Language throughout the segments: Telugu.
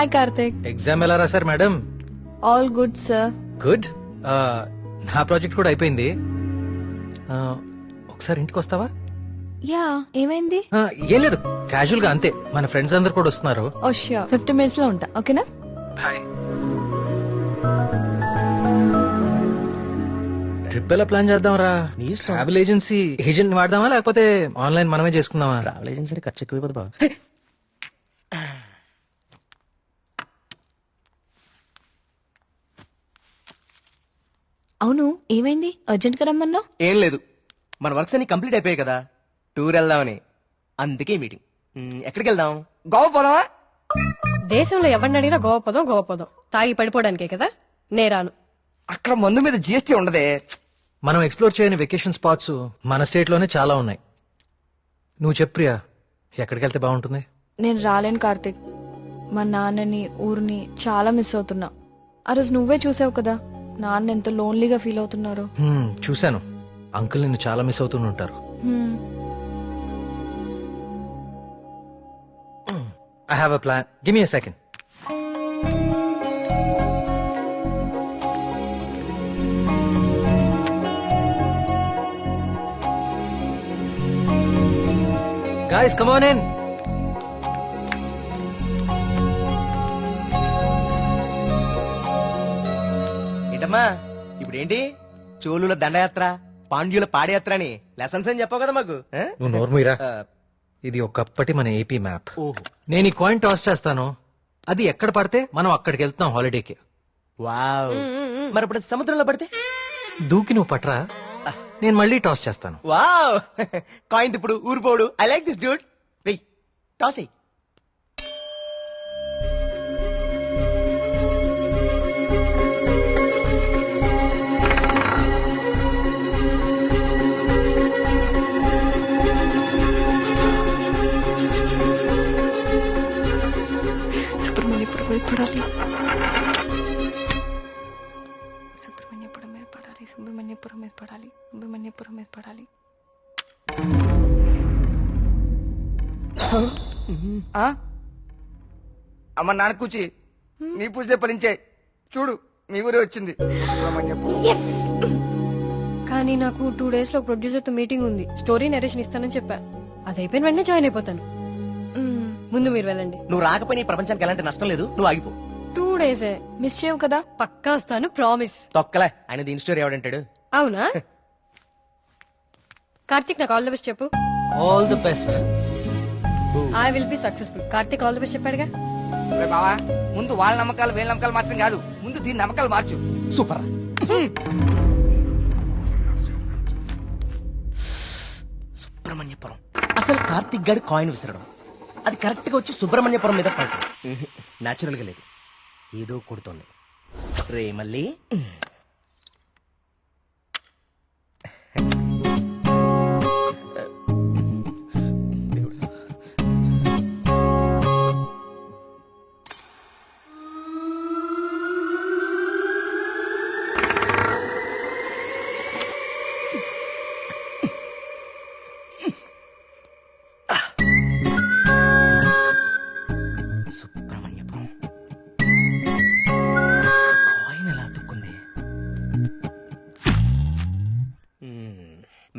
హాయ్ కార్తిక్ ఎగ్జామ్ ఎలా రాశారు madam all good sir good నా ప్రాజెక్ట్ కూడా అయిపోయింది. ఆ, ఒకసారి ఇంటికి వస్తావా? యా ఏమైంది? ఆ, ఏం లేదు. క్యాజువల్గా అంతే. మన ఫ్రెండ్స్ అందరు కూడా వస్తున్నారు. ఓ ష్యూర్ ఫిఫ్టీ మినిట్స్లో ఉంటా. ఓకేనా? హాయ్ ట్రిప్ ఎలా ప్లాన్ చేద్దాం రా. ట్రావెల్ ఏజెన్సీ ఏజెంట్ వాడదామా లేకపోతే ఆన్లైన్ మనమే చేసుకుందామా? ట్రావెల్ ఏజెన్సీ ఖర్చు ఎక్కువ బాబు. అవును ఏమైంది? అర్జెంట్గా రమ్మన్నావు? ఏం లేదు. మన వర్క్స్ అన్ని కంప్లీట్ అయిపోయాయి కదా. టూర్ వెళ్దామని. అందుకే మీటింగ్. మ్, ఎక్కడికి వెళ్దాం గోవా పోదామా? దేశంలో ఎవరిని అడిగినా గోపదం గోపదం తాగి పడిపోవడానికే కదా? నేరాను అక్కడ మందు మీద జిఎస్టీ ఉండదే. మనం ఎక్స్ప్లోర్ చేయని వెకేషన్ స్పాట్స్ మన స్టేట్లోనే చాలా ఉన్నాయి. నువ్వు చెప్పు ప్రియా ఎక్కడికి వెళ్తే బాగుంటుంది? నేను రాలేను కార్తిక్. మా నాన్నని ఊరిని చాలా మిస్ అవుతున్నా. ఆ రోజు నువ్వే చూసావు కదా? నాన్న ఎంత లోన్లీగా ఫీల్ అవుతున్నారు. చూశాను. అంకుల్ నిన్ను చాలా మిస్ అవుతూ ఉంటారు. I have a plan give me second Guys, come on in. ఏంటమ్మా ఇప్పుడు ఏంటి చోళుల దండయాత్ర పాండ్యుల పాదయాత్ర అని లెసన్స్ అని చెప్పావు కదా మాకు ఆ? నువ్వు నోర్మీరా ఆ, ఇది ఒకప్పటి మన ఏపీ మ్యాప్. ఓహో. నేను ఈ కాయిన్ టాస్ చేస్తాను. అది ఎక్కడ పడితే మనం అక్కడికి వెళ్తాం హాలిడేకి వావ్. మరి ఇప్పుడు సముద్రంలో పడితే? దూకి నువ్వు పట్రా. నేను మళ్ళీ టాస్ చేస్తాను. వావ్. కాయిన్ ఇప్పుడు ఊరిపోడు. ఐ లైక్ దిస్ డ్యూడ్ వెయ్ టాస్ ఎయ్ పడాలి. సుబ్రహ్మణ్యపురం మీద పడాలి సుబ్రహ్మణ్యపురం మీద పడాలి సుబ్రహ్మణ్యపురం మీద పడాలి? అమ్మ నాన్న కూచి నీ పూజలే ఫలించే చూడు మీ ఊరే వచ్చింది. కానీ నాకు టూ డేస్లో ప్రొడ్యూసర్తో మీటింగ్ ఉంది. స్టోరీ నరేషన్ ఇస్తానని చెప్పా. అది అయిపోయిన వెంటనే జాయిన్ అయిపోతాను. ముందు మీరు వెళ్ళండి. నువ్వు రాకపోయినా ఈ ప్రపంచానికి ఎలాంటి నష్టం లేదు. నువ్వు ఆగిపో. టూ డేసే మిస్ చేయవు కదా. పక్కా వస్తాను ప్రామిస్ తొక్కలే. ఆయన దీని స్టోరీ ఎవడంటాడు అవునా? కార్తిక్ నాకు ఆల్ ద బెస్ట్ చెప్పు. All the best I will be successful Karthik all the best చెప్పాడుగా? రే బావా ముందు వాళ్ళ నమ్మకాలు వీళ్ళ నమ్మకాలు మార్చడం కాదు. ముందు దీని నమ్మకాలు మార్చు. సూపర్ సుబ్రహ్మణ్యపురం అసలు కార్తిక్ గారి కాయిన్ విసరడం. అది కరెక్ట్గా వచ్చి సుబ్రహ్మణ్యపురం మీద పడుతుంది. న్యాచురల్గా లేదు. ఏదో కొడుతోంది. రే మళ్ళీ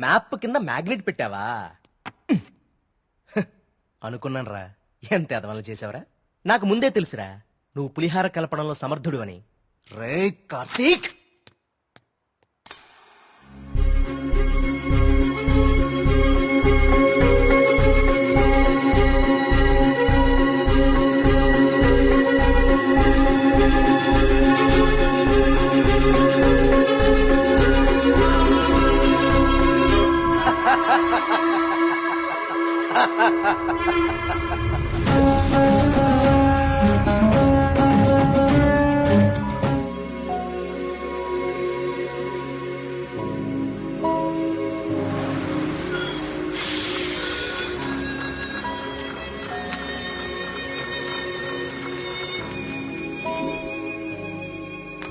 మ్యాప్ కింద మ్యాగ్నెట్ పెట్టావా? అనుకున్నాను రా ఎంత ఎదవలు చేసావరా నాకు ముందే తెలుసురా. నువ్వు పులిహార కలపడంలో సమర్థుడు అని. రే కార్తీక్!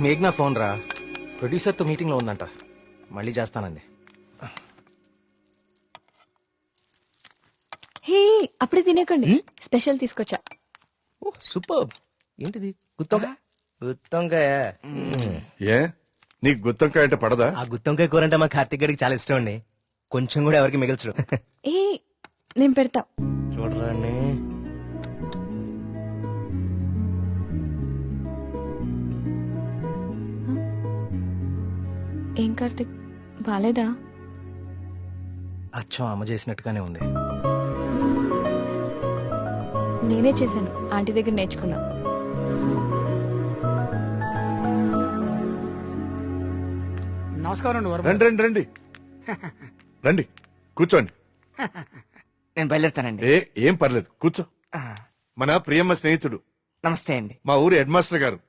మేఘ్నా ఫోన్ రా. ప్రొడ్యూసర్తో మీటింగ్లో ఉందంట. మళ్ళీ చేస్తానంది. హే అప్పుడే తినేకండి. స్పెషల్ తీసుకొచ్చా. సూపర్. ఏంటిది? గుత్తొంకాయ? గుత్తొంకాయ. ఏ? నీకు గుత్తంకాయ అంటే పడదా? ఆ గుత్తొంకాయ కూర అంటే మా కార్తిక్ గడికి చాలా ఇష్టం అండి. కొంచెం కూడా ఎవరికి మిగల్చడు ఏ నేను పెడతా. చూడరాండి ఏం కార్తిక్? బాలేదా? అచ్చం అమ్మ చేసినట్టుగానే ఉంది. నేనే చేశాను. ఆంటీ దగ్గర నేర్చుకున్నా. నమస్కారం అండి వరమ. రండి రండి రండి. రండి కూర్చోండి. నేను బయలుదేరుతానండి. ఏ ఏం పర్లేదు కూర్చో. ఆ, మన ప్రియమ్మ స్నేహితుడు. నమస్తే అండి. మా ఊరి హెడ్ మాస్టర్ గారు.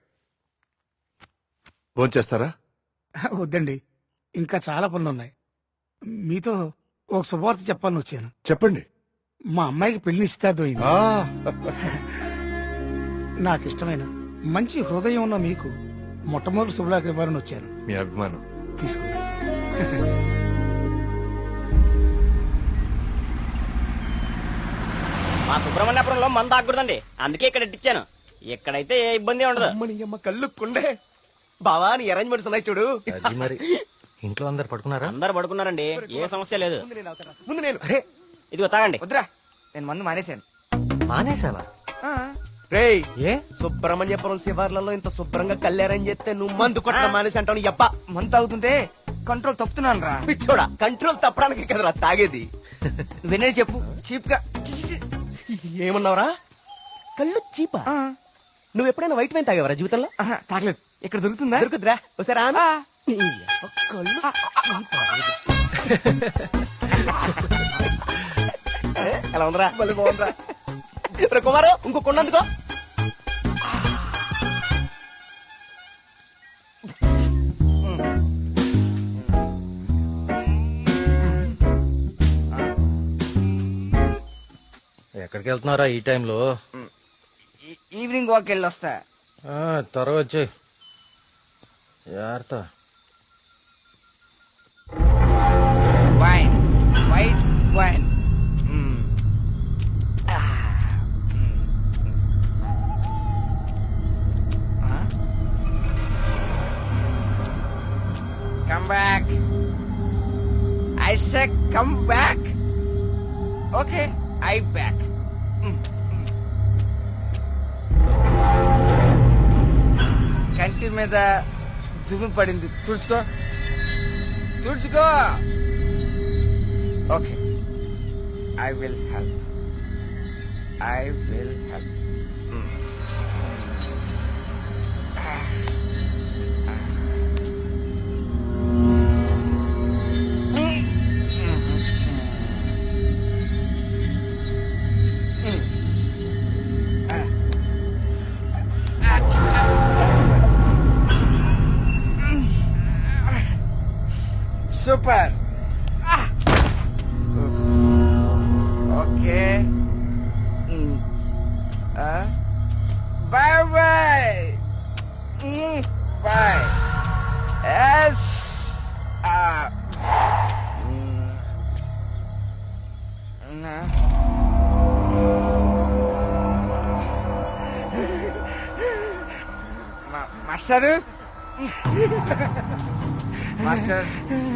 భోంచేస్తారా? వద్దండి. ఇంకా చాలా పనులు ఉన్నాయి మీతో ఒక శుభవార్త చెప్పాలని వచ్చాను. చెప్పండి. మా అమ్మాయికి పెళ్ళి నిశ్చితార్థమైంది ఆ. నాకు ఇష్టమైన మంచి హృదయం ఉన్న మీకు మొట్టమొదటి శుభలాకి ఇవ్వాలని వచ్చాను. మీ అభిమానం. తీసుకోండి మా సుబ్రహ్మణ్యపురంలో మంద తాగకూడదండి అందుకే ఇక్కడ ఇట్టించాను ఇక్కడైతే ఏ ఇబ్బంది ఉండదు. అమ్మని అమ్మ కళ్ళు కుండే. బావా నీ అరేంజ్మెంట్స్ ఉన్నాయి చూడు. అది మరి. ఇంట్లో అందరు పడుకున్నారా? అందరు పడుకున్నారండి. ఏ సమస్య లేదు. ముందు నేను అరే. ఇదిగో తాగండి. వద్దురా. నేను మందు మానేశాను. మానేసావా ఆ, రేయ్ ఏ? సుబ్రహ్మణ్యపురం శివార్లలో ఇంత శుభ్రంగా కళ్యాణం చేస్తే నువ్వు మందు కొట్టడం మానేసి అంటావు యప్ప మందు తాగుతుంటే కంట్రోల్ తప్పుతున్నాను రా. పిచ్చోడా కంట్రోల్ తప్పడానికి కదరా తాగేది? వినే చెప్పు చీప్గా చి, చి, చి. ఏమన్నావురా? కళ్ళు చీపా? ఆ, నువ్వు ఎప్పుడైనా వైట్ వైన్ తాగేవరా జీవితంలో? ఆహా, తాగలేదు. ఇక్కడ దొరుకుతుందా? దొరుకుతురా ఒకసారి ఆను. ఎలా ఉందిరా? మళ్ళీ బాగుందిరా. రే కుమారు ఇంకో కొండందుకో ఎక్కడికి వెళ్తున్నారా ఈ టైంలో? ఈవినింగ్ వాక్ వెళ్ళి వస్తా ఆ, త్వరగా వచ్చే జాగ్రత్త. Wine white wine come back I say come back okay I back కంటి మీద దుమ్ము పడింది. తుడుచుకో. తుడుచుకో. Okay I will help I will help master master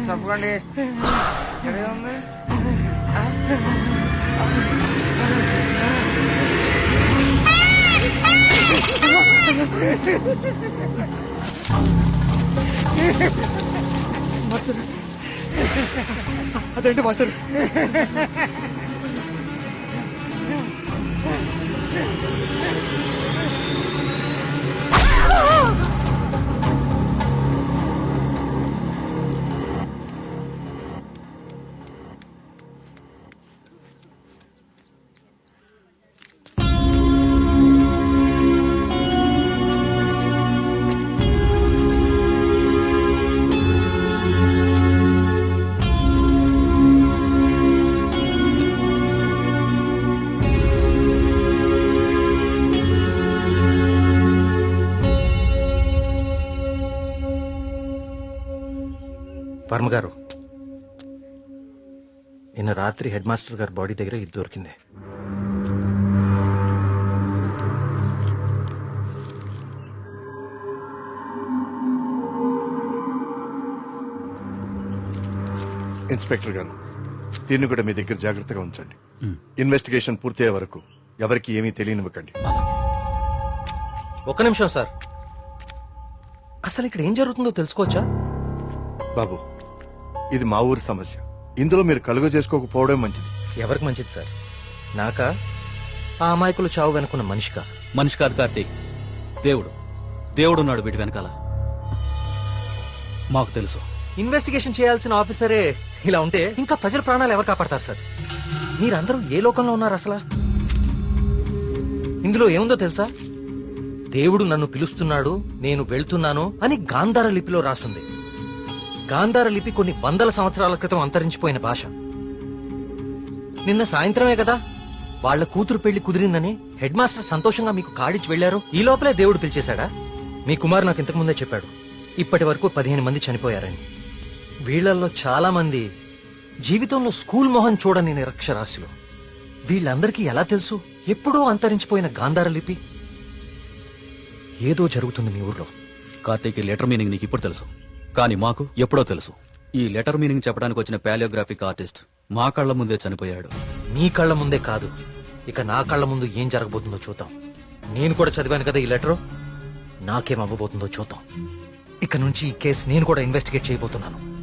చెప్పకండి ఇక్కడే ఉంది? అదేంటి మాస్టర్? అమ్మగారు నిన్న రాత్రి హెడ్ మాస్టర్ గారి బాడీ దగ్గర ఇది దొరికింది. ఇన్స్పెక్టర్ గారు దీన్ని కూడా మీ దగ్గర జాగ్రత్తగా ఉంచండి. ఇన్వెస్టిగేషన్ పూర్తయ్యే వరకు ఎవరికి ఏమీ తెలియనివ్వకండి. ఒక్క నిమిషం సార్. అసలు ఇక్కడ ఏం జరుగుతుందో తెలుసుకోవచ్చా? బాబు ఇది మా ఊరి సమస్య. ఇందులో మీరు కలుగ చేసుకోకపోవడం మంచిది. ఎవరికి మంచిది సార్? నాకా? ఆ అమాయకులు చావు వెనుకున్న మనిషికా? మనిషి కాదు కార్తీక్. దేవుడు. దేవుడు ఉన్నాడు వీటి వెనకాల. మాకు తెలుసు. ఇన్వెస్టిగేషన్ చేయాల్సిన ఆఫీసరే ఇలా ఉంటే ఇంకా ప్రజల ప్రాణాలు ఎవరు కాపాడతారు సార్? మీరందరూ ఏ లోకంలో ఉన్నారు అసలు? ఇందులో ఏముందో తెలుసా? దేవుడు నన్ను పిలుస్తున్నాడు నేను వెళ్తున్నాను అని గాంధార లిపిలో రాసుంది. గాంధార లిపి కొన్ని వందల సంవత్సరాల క్రితం అంతరించిపోయిన భాష. నిన్న సాయంత్రమే కదా వాళ్ళ కూతురు పెళ్ళి కుదిరిందని హెడ్ మాస్టర్ సంతోషంగా మీకు కాడిచ్చి వెళ్ళారు ఈ లోపలే దేవుడు పిలిచేశాడా? మీ కుమారు నాకు ఇంతకు ముందే చెప్పాడు. ఇప్పటి వరకు పదిహేను మంది చనిపోయారని. వీళ్ళల్లో చాలా మంది జీవితంలో స్కూల్ మొహం చూడని నిరక్షరాస్యులు వీళ్ళందరికీ ఎలా తెలుసు? ఎప్పుడో అంతరించిపోయిన గాంధార లిపి. ఏదో జరుగుతుంది మీ ఊర్లో. కార్తీక్ లెటర్ మీనింగ్ నీకు ఇప్పుడు తెలుసు. కానీ మాకు ఎప్పుడో తెలుసు. ఈ లెటర్ మీనింగ్ చెప్పడానికి వచ్చిన పాలియోగ్రాఫిక్ ఆర్టిస్ట్ మా కళ్ళ ముందే చనిపోయాడు. నీ కళ్ళ ముందే కాదు. ఇక నా కళ్ళ ముందు ఏం జరగబోతుందో చూద్దాం. నేను కూడా చదివాను కదా ఈ లెటరు? నాకేం అవ్వబోతుందో చూద్దాం. ఇక నుంచి ఈ కేసు నేను కూడా ఇన్వెస్టిగేట్ చేయబోతున్నాను.